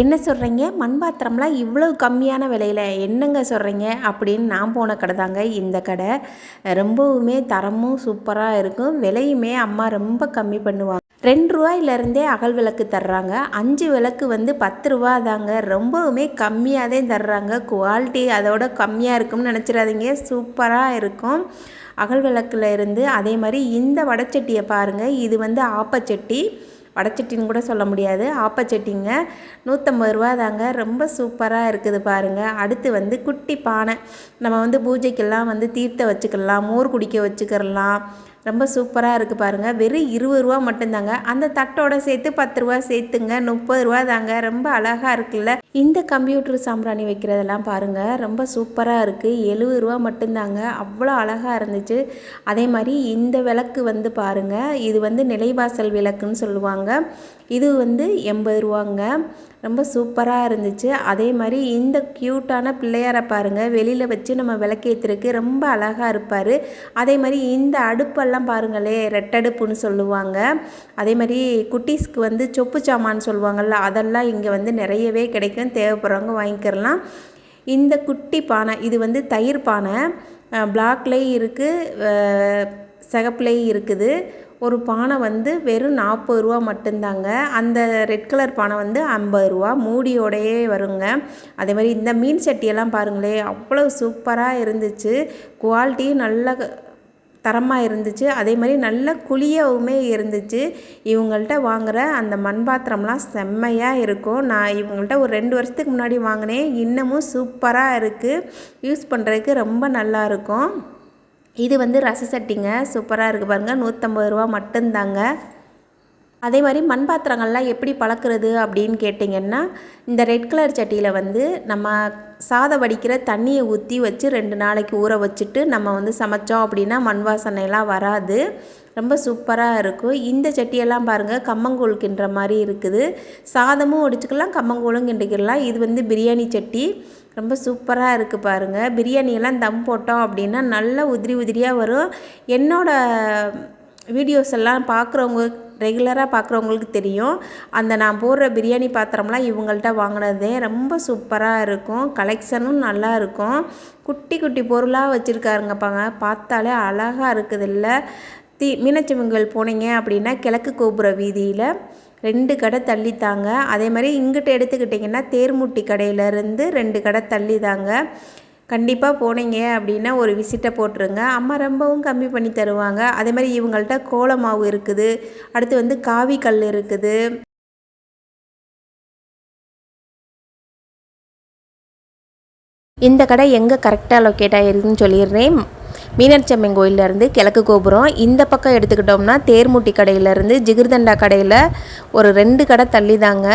என்ன சொல்கிறீங்க மண் பாத்திரம்லாம் இவ்வளோ கம்மியான விலையில் என்னங்க சொல்கிறீங்க அப்படின்னு நான் போன கடை தாங்க இந்த கடை. ரொம்பவுமே தரமும் சூப்பராக இருக்கும். விலையுமே அம்மா ரொம்ப கம்மி பண்ணுவாங்க. ரெண்டு ரூபாயிலேருந்தே அகல் விளக்கு தர்றாங்க. அஞ்சு விளக்கு வந்து பத்து ரூபா தாங்க. ரொம்பவுமே கம்மியாக தான் தர்றாங்க. குவாலிட்டி அதோட கம்மியாக இருக்கும்னு நினச்சிடாதீங்க. சூப்பராக இருக்கும். அகல் விளக்கில் இருந்து அதே மாதிரி இந்த வடச்சட்டியை பாருங்கள் இது வந்து ஆப்பச்சட்டி. வடச்சட்டின்னு கூட சொல்ல முடியாது. ஆப்பச்சட்டிங்க நூற்றம்பது ரூபா தாங்க. ரொம்ப சூப்பராக இருக்குது பாருங்கள் அடுத்து வந்து குட்டி பானை. நம்ம வந்து பூஜைக்கெல்லாம் வந்து தீர்த்த வச்சுக்கலாம். மோர் குடிக்க வச்சுக்கிறலாம். ரொம்ப சூப்பராக இருக்குது பாருங்கள் வெறும் இருபது ரூபா மட்டும்தாங்க. அந்த தட்டோட சேர்த்து பத்து ரூபா சேர்த்துங்க. முப்பது ரூபா தாங்க. ரொம்ப அழகாக இருக்குல்ல. இந்த கம்ப்யூட்டர் சாம்பிராணி வைக்கிறதெல்லாம் பாருங்கள் ரொம்ப சூப்பராக இருக்குது எழுபது ரூபா மட்டும்தாங்க. அவ்வளோ அழகாக இருந்துச்சு. அதே மாதிரி இந்த விளக்கு வந்து பாருங்கள் இது வந்து நிலைவாசல் விளக்குன்னு சொல்லுவாங்க. இது வந்து எண்பது ரூபாங்க. ரொம்ப சூப்பராக இருந்துச்சு. அதே மாதிரி இந்த க்யூட்டான பிள்ளையாரை பாருங்கள் வெளியில் வச்சு நம்ம விளக்கேற்றுறதுக்கு ரொம்ப அழகாக இருப்பார். அதே மாதிரி இந்த அடுப்பெல்லாம் பாருங்களே ரெட்டடுப்புன்னு சொல்லுவாங்க. அதே மாதிரி குட்டீஸ்க்கு வந்து சொப்பு சாமான்னு சொல்லுவாங்கள்ல அதெல்லாம் இங்கே வந்து நிறையவே கிடைக்கும். தேவைப்படுறவங்க வாங்கிக்கிறலாம் இந்த குட்டி பானை இது வந்து தயிர் பானை. பிளாக்லேயும் இருக்குது சிகப்புலேயும் இருக்குது. ஒரு பானை வந்து வெறும் நாற்பது ரூபா மட்டும்தாங்க. அந்த ரெட் கலர் பானை வந்து ஐம்பது ரூபா மூடியோடையே வருங்க. அதே மாதிரி இந்த மீன் சட்டியெல்லாம் பாருங்களேன் அவ்வளோ சூப்பராக இருந்துச்சு. குவாலிட்டியும் நல்ல தரமாக இருந்துச்சு. அதே மாதிரி நல்ல குழியவுமே இருந்துச்சு. இவங்கள்ட்ட வாங்குகிற அந்த மண் பாத்திரம்லாம் செம்மையாக இருக்கும். நான் இவங்கள்ட்ட ஒரு ரெண்டு வருஷத்துக்கு முன்னாடி வாங்கினேன். இன்னமும் சூப்பராக இருக்குது யூஸ் பண்ணுறதுக்கு ரொம்ப நல்லாயிருக்கும் இது வந்து ரச சட்டிங்க. சூப்பராக இருக்குது பாருங்கள் நூற்றம்பது ரூபா மட்டும்தாங்க. அதே மாதிரி மண் பாத்திரங்கள்லாம் எப்படி பழக்கிறது அப்படின்னு கேட்டிங்கன்னா இந்த ரெட் கலர் சட்டியில் வந்து நம்ம சாதம் வடிக்கிற தண்ணியை ஊற்றி வச்சு ரெண்டு நாளைக்கு ஊற வச்சுட்டு நம்ம வந்து சமைச்சோம் அப்படின்னா மண் வாசனைலாம் வராது. ரொம்ப சூப்பராக இருக்கும். இந்த சட்டியெல்லாம் பாருங்கள் கம்மங்கூழ் கிண்டுற மாதிரி இருக்குது. சாதமும் ஒடிச்சுக்கலாம் கம்மங்கூழும் கிண்டிக்கலாம். இது வந்து பிரியாணி சட்டி. ரொம்ப சூப்பராக இருக்குது பாருங்கள் பிரியாணியெல்லாம் தம் போட்டோம் அப்படின்னா நல்லா உதிரி உதிரியாக வரும். என்னோடய வீடியோஸ் எல்லாம் பார்க்குறவங்க ரெகுலராக பார்க்குறவங்களுக்கு தெரியும். அந்த நான் போடுற பிரியாணி பாத்திரம்லாம் இவங்கள்ட்ட வாங்கினதே ரொம்ப சூப்பராக இருக்கும். கலெக்ஷனும் நல்லா இருக்கும். குட்டி குட்டி பொருளாக வச்சுருக்காருங்கப்பாங்க. பார்த்தாலே அழகாக இருக்குது இல்லை தீ மீனாட்சிமங்கல் போனீங்க அப்படின்னா கிழக்கு கோபுர வீதியில் ரெண்டு கடை தள்ளி தாங்க அதே மாதிரி இங்கிட்ட எடுத்துக்கிட்டிங்கன்னா தேர்முட்டி கடையிலேருந்து ரெண்டு கடை தள்ளி தாங்க கண்டிப்பாக போனீங்க அப்படின்னா ஒரு விசிட்டை போட்டுருங்க. அம்மா ரொம்பவும் கம்மி பண்ணி தருவாங்க. அதே மாதிரி இவங்கள்ட்ட கோல மாவு இருக்குது. அடுத்து வந்து காவி கல் இருக்குது. இந்த கடை எங்கே கரெக்டாக லொக்கேட் ஆகிருக்குன்னு சொல்லிடுறேன். மீனாட்சி அம்மன் கோயிலேருந்து கிழக்கு கோபுரம். இந்த பக்கம் எடுத்துக்கிட்டோம்னா தேர்முட்டி கடையிலேருந்து ஜிகிர்தண்டா கடையில் ஒரு ரெண்டு கடை தள்ளி தாங்க